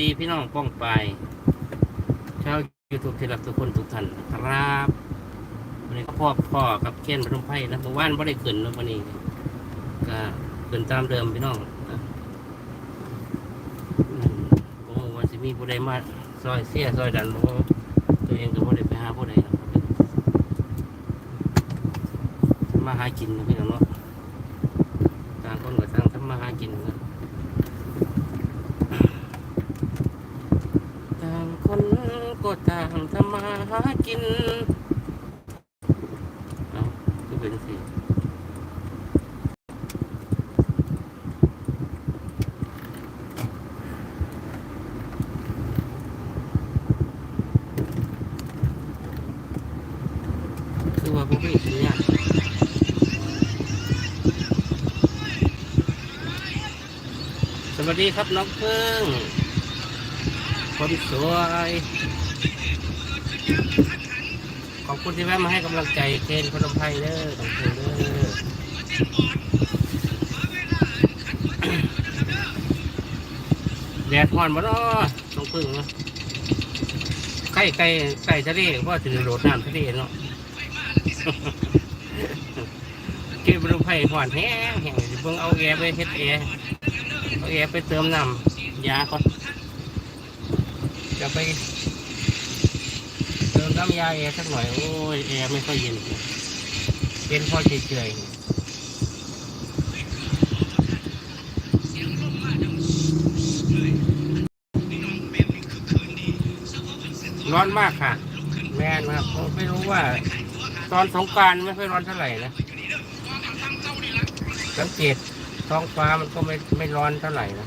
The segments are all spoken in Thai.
ดีพี่น้องป้องไปชาวยูทูบที่รักทุกคนทุกท่านครับวันนี้ก็พ่อพ่อกับเคนพนมไพ่นะเมื่อวานไม่ได้ขึ้นนะวันนี้ก็ขึ้นตามเดิมพี่น้องนะอืมผมว่าจะมีผู้ใดมาซอยเสียซอยดันเพราะตัวเองก็ไม่ได้ไปหาผู้ใดมาหากินนะพี่น้องเนาะต่างคนก็ต่างทำมาหากินนะ ต่างคน ก็ต่างทำมาหากิน เอาก็เป็นสิคือว่าพวกพี่สัญญาณสวัสดีครับน้องเพิ่งคนสวย ขอบคุณที่แวะมาให้กำลังใจเคนพนมไพรเด้อขอบคุณเด้อแดดฮ้อนบ่เนาะต้องพึ่งเนาะใกล้ใกล้ใกล้ทะเลเพราะถือโดดน้ำทะเลเนาะเคนพนมไพรฮ้อนแห้งแห้งเบิ่งเอาแอร์ไปเฮ็ดแอร์เอาแอร์ไปเติมน้ำยาก่อนจะไป มน้ำยาแอร์สักหน่อย โอ้ยแอร์ไม่ค่อยเย็นเย็นพอเฉยๆร้อนมากค่ะ แม่นครับไม่รู้ว่า ตอนสงการไม่ค่อยร้อนเท่าไหร่นะสังเกตท้องฟ้ามันก็ไม่ไม่ร้อนเท่าไหร่นะ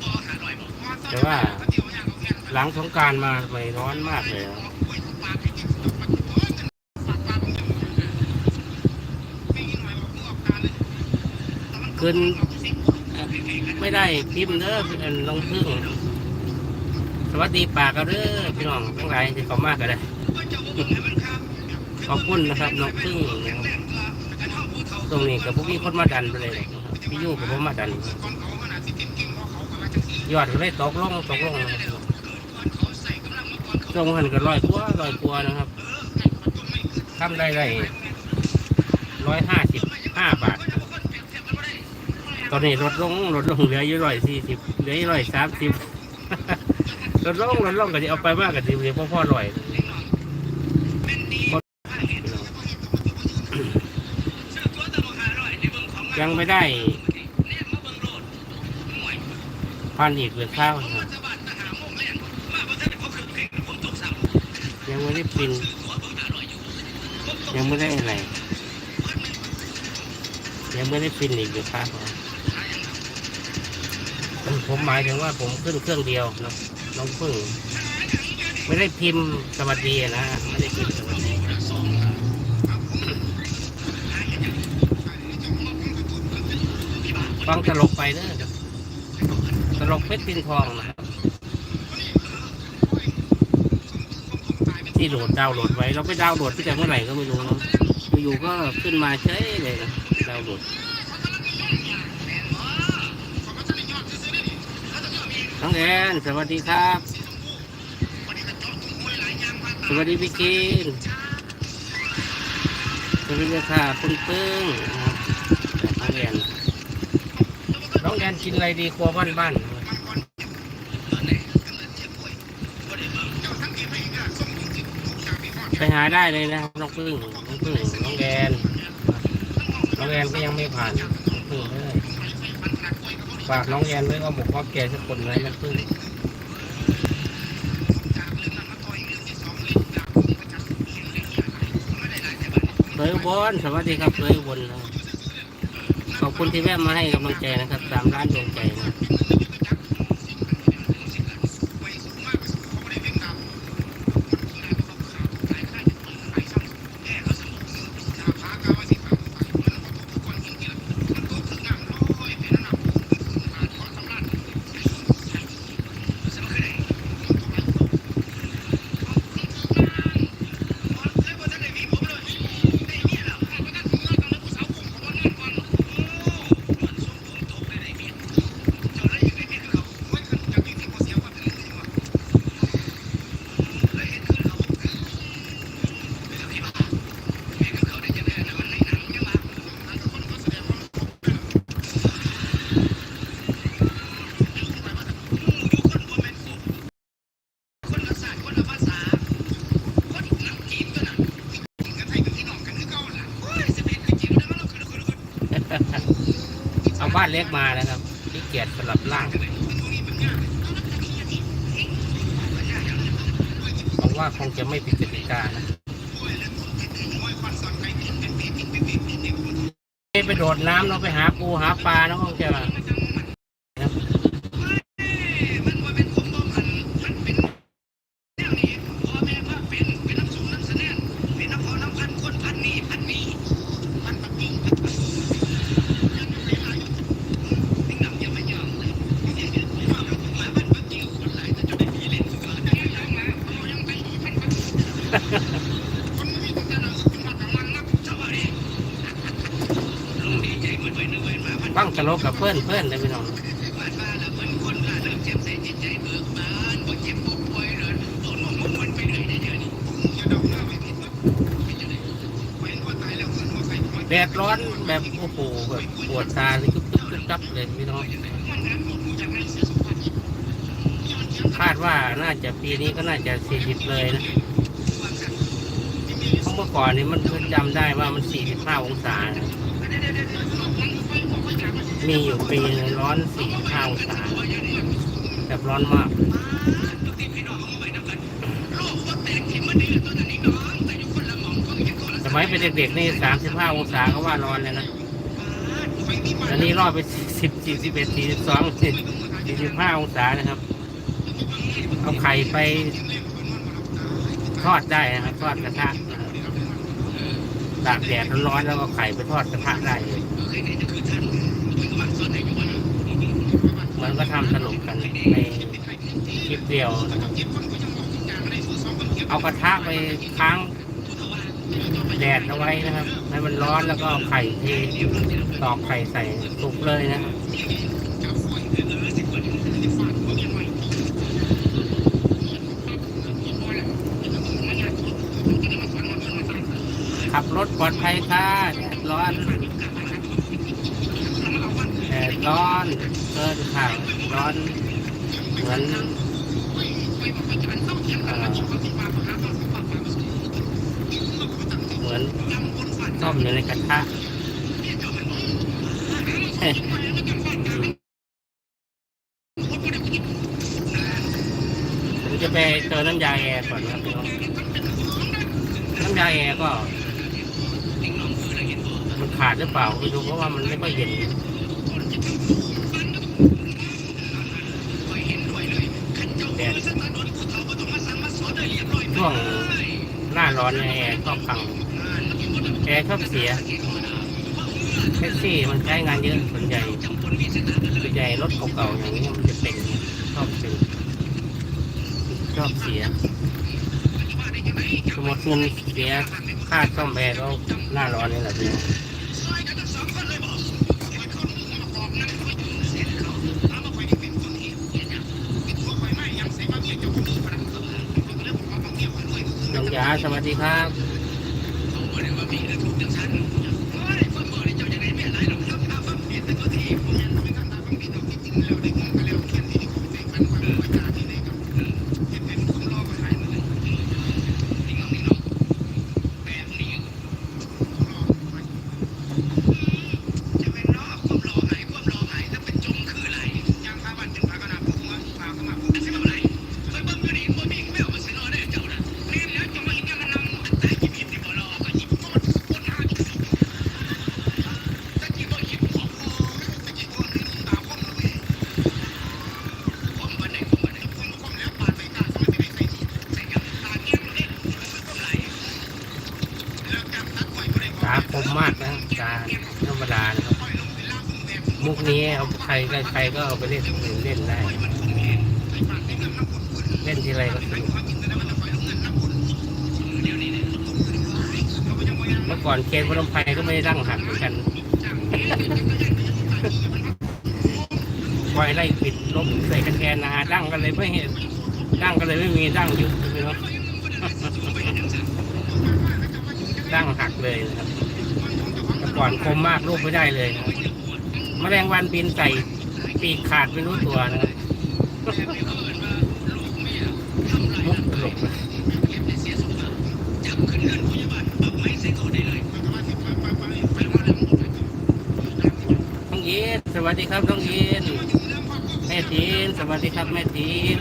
แต่ว่า หลังสงการมาไม่ร้อนมากเลย อะขึ้นไม่ได้พิมพ์เด้ออันลงพึ่งสวัสดีป่ากกันเด้อพี่น้องทั้งหลายที่เขามากกันเลยขอบคุณนะครับน้องพึ่งตรงนี้กับพวกพี่คนมาดันไปเลยพี่ยู่กับผมมาดัน ยอดก็เลยตกลงตกลงนะครับตรงหันก็ร้อยกว่าร้อยกว่านะครับทำได้ได้ร้อยห้าสิบห้าบาท ตอนนี้ลดลงลดลงเหลืออยู่ร้อยสี่สิบเหลืออยู่ร้อยสามสิบลดลงลดลงก็จะเอาไปมากกับสิบเหลือพ่อพ่อร้อยยังไม่ได้พันอีกเหลือข้าวนะครับยังไม่ได้ปินยังไม่ได้อะไรยังไม่ได้ปินอีกเหลือข้าว ผมหมายถึงว่าผมขึ้นเครื่องเดียวเนอะน้องพึ่งไม่ได้พิมพ์สวัสดีนะไม่ได้พิมพ์สวัสดีฟังตลกไปเนอะตลกเพชรปินทองนะครับที่โหลดดาวโหลดไว้ เราไปดาวโหลดที่แต่เมื่อไหร่ก็ไม่รู้เนะอยู่ๆก็ขึ้นมาเฉยเลยนะดาวโหลด น้องแอนสวัสดีครับ สวัสดีพี่กินสวัสดีค่ะคุณปึ้งน้องแอนน้องแอนกินอะไรดีครัวบ้านบ้านไปหาได้เลยนะน้องพึ่งน้องพึ่งน้องแอนน้องแอนก็ยังไม่ผ่าน ฝากน้องแอนไว้ว่าหมกว่าแกจะคนเลยน้องพึ่งเลยอุบนสวัสดีครับเลยบนขอบคุณที่แวะมาให้กำลังใจนะครับ ตามร้านดวงใจนะ เล็กมานะครับที่เกียจสลับล่างผมว่าคงจะไม่ผิดกติกานะไปโดดน้ำเราไปหาปูหาปลาเนาะคงจะ ฟังตลกกับเพื่อนเพื่อนเลยพี่น้องแดดร้อนแบบโอ้โหแบบปวดตาเลยกึบคึบจับเลยพี่น้องคาดว่าน่าจะปีนี้ก็น่าจะสี่สิบเลยนะเพราะเมื่อก่อนนี้มันจำได้ว่ามันสี่สิบห้าองศานะ มีอยู่ปีนึงร้อนสี่ห้าองศาแบบร้อนมากสมัยเป็นเด็กๆนี่สามสิบห้าองศาก็ว่าร้อนเลยนะตอนนี้รอดไปสิบสี่สิบเอ็ดสี่สิบสองสี่สิบห้าองศานะครับ เอาไข่ไปทอดได้นะครับทอดกระทะตากแดดร้อนๆแล้วก็ไข่ไปทอดกระทะได้เลย มันก็ทำสนุกกันในคลิปเดียวนะครับเอากระทะไปค้างแดดเอาไว้นะครับ ให้มันร้อนแล้วก็ไข่เทตอกไข่ใส่สุกเลยนะขับรถปลอดภัยค่ะแดดร้อนแดดร้อน เกินค่ะร้อนเหมือนเอ่อเหมือนต้มอยู่ในกระทะผมจะไปเจอน้ำยาแอร์ก่อนนะครับน้องน้ำยาแอร์ก็มันขาดหรือเปล่าไม่รู้เพราะว่ามันไม่ค่อยเย็นแดด ช่วงหน้าร้อนเนี่ยแอร์ชอบพังแอร์ชอบเสียแท็กซี่มันใช้งานเยอะส่วนใหญ่ส่วนใหญ่รถเก่าๆอย่างนี้มันจะเป็นชอบเป็นชอบเสียสมมติเงินเสียค่าซ่อมแอร์ก็หน้าร้อนนี่แหละพี่น้อง น้องยา สวัสดีครับ ตาคมมากนะตาธรรมดานะครับ มุกนี้เอาใครใครก็เอาไปเล่นเล่นได้ เล่นทีไรก็สนุกเมื่อก่อนเคนพนมไพรก็ไม่ได้ดั้งหักเหมือนกันปล่อยไล่ปิดลบใส่กันแทนนะฮะดั้งกันเลยไม่เห็นดั้งกันเลยไม่มีดั้งยุบเลยเนาะดั้งหักเลยนะครับแต่ก่อนคมมากรูปไม่ได้เลยนะ ครับแมลงวันบินใส่ปีกขาดไม่รู้ตัวนะครับมุกตลกนะต้องเย็ดสวัสดีครับน้องอินแม่ทีนสวัสดีครับแม่ทีน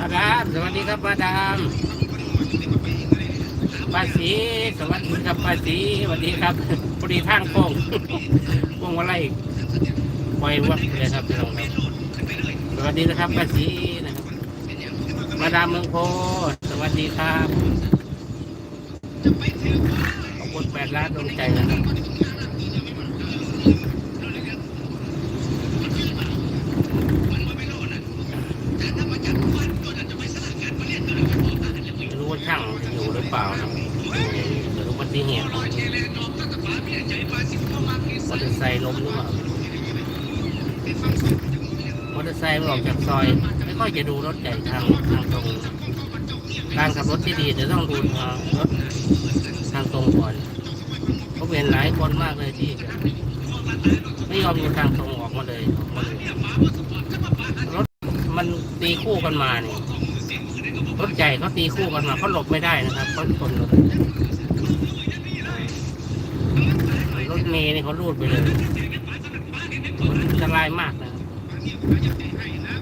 มาดามสวัสดีครับมาดามป้าสีสวัสดีครับ ป้าสีสวัสดีครับพอดีทางโค้งโค้งอะไรปล่อยวัดเลยครับพี่น้องครับสวัสดีนะครับป้าสีนะครับ มาดามเมืองโพสวัสดีครับขอบคุณแปดล้านดวงใจนะครับรู้ว่าช่างอยู่หรือเปล่านะ ติเหตุมอเตอร์ไซค์ล้มหรือเปล่ามอเตอร์ไซค์มันออกจากซอย ไม่ค่อยจะดูรถใหญ่ทางทางตรงการขับรถที่ดีจะต้องดูรถทางตรงก่อนเพราะเห็นหลายคนมากเลยที่ ไม่ยอมดูทางตรงออกมาเลยออกมาเลยรถมันตีคู่กันมาเนี่ยรถใหญ่เขาตีคู่กันมาเขาหลบไม่ได้นะครับเขาชนรถ รถเมย์นี่เขาลูดไปเลยมันอันตรายมากนะครับ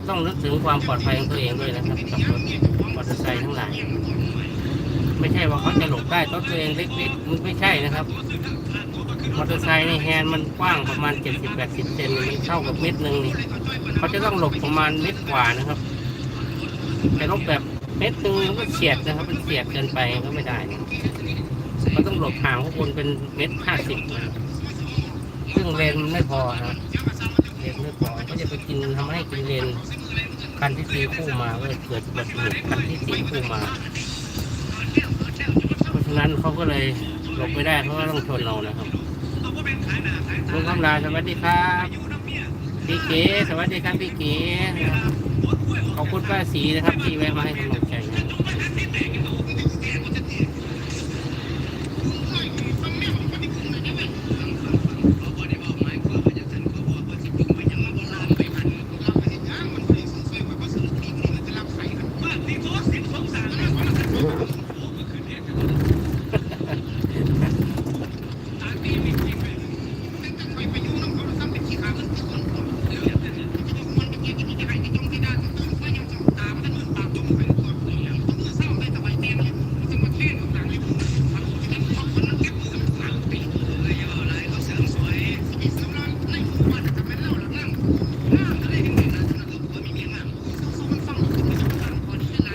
ต้องนึกถึงความปลอดภัยของตัวเองด้วยนะครับกับรถมอเตอร์ไซค์ทั้งหลาย ไม่ใช่ว่าเขาจะหลบได้ตัวเองเล็กๆมันไม่ใช่นะครับ มอเตอร์ไซค์ในแฮนด์มันกว้างประมาณ 70-80เซนมันเท่ากับเม็ดหนึ่งนี่เขาจะต้องหลบประมาณเม็ดกว่านะครับแต่รถแบบเม็ดหนึ่งมันก็เฉียดนะครับ มันเฉียดเกินไปก็ไม่ได้ มันต้องหลบห่างข้างบนเป็นเม็ดห้าสิบซึ่งเลนมันไม่พอครับเลนไม่พอก็จะไปกินทำให้กินเลนคันที่ตีคู่มาก็เลยเกิดอุบัติเหตุคันที่ตีคู่มา เพราะฉะนั้นเขาก็เลยหลบไม่ได้เพราะว่าต้องชนเรานะครับลุงคำลาสวัสดีครับพี่เก๋สวัสดีครับพี่เก๋ขอบคุณป้าสีนะครับที่แวะมาให้กำลังใจนะ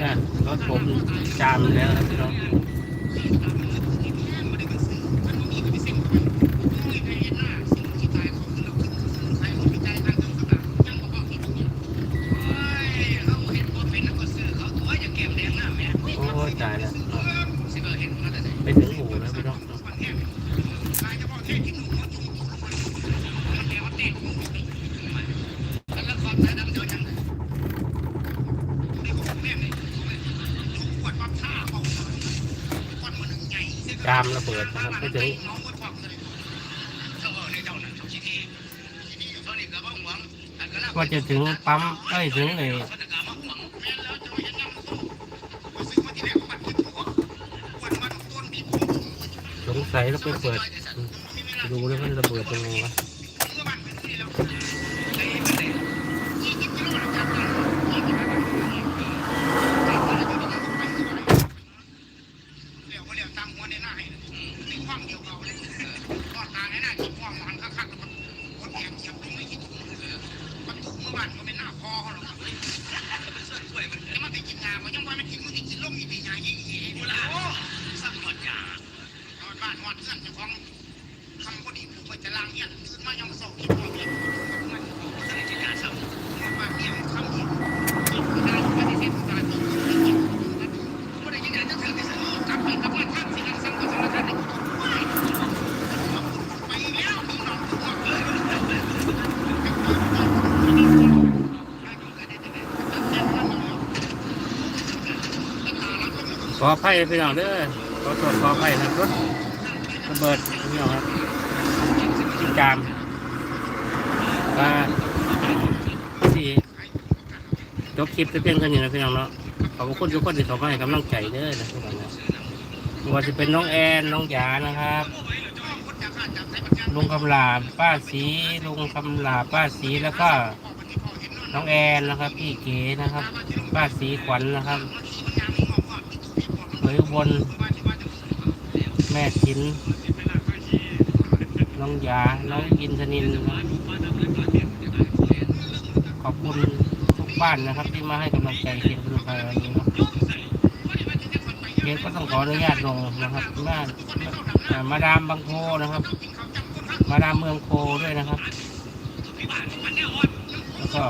อะรถผมจามแล้วนะพี่น้องโอ้ยตายแล้วไปถึงหูแล้วพี่น้องจามระเบิดนะครับไปถึงว่าจะถึงปั๊มเอ้ยถึงไอ้สงสัยแล้วไปเปิด ดูแล้วมันระเบิดยังไงวะ ยิงสีให้บุลาสั่งหอดยานอนบ้านหอดเพื่อนจ้าของคำพอดีผูกไปจะลางเงี้ยขึ้นมายังมาส่ ยพี่น้องเด้อขอโทษขออภัยครับรถระเบิดพี่น้องครับที่จามว่าที่จบคลิปจะเพียงเท่านี้นะพี่น้องเนาะขอบคุณทุกคนที่เข้ามาให้กำลังใจเด้อนะพี่น้องนะไม่ว่าจะเป็นน้องแอนน้องหยานะครับลุงคำลาป้าสีลุงคำลาป้าสีแล้วก็น้องแอนนะครับ พี่เก๋นะครับ ป้าสีขวัญนะครับ ยอุบนแม่ชินน้องยา น้องยินทนิน ขอบคุณทุกบ้านนะครับ ที่มาให้กำลังใจเกียรติบุญไปวันนี้เนาะเกียรติก็ต้องขออนุญาตลงนะครับบ้านมาดามบางโพนะครับ มาดามเมืองโคด้วยนะครับ แล้วก็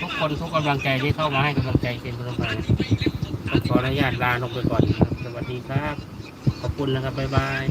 ทุกคนทุกกำลังใจที่เข้ามาให้กำลังใจเกียรติบุญไปต้องขออนุญาตลาลงไปก่อนนะ สวัสดีครับ ขอบคุณนะครับ บ๊ายบาย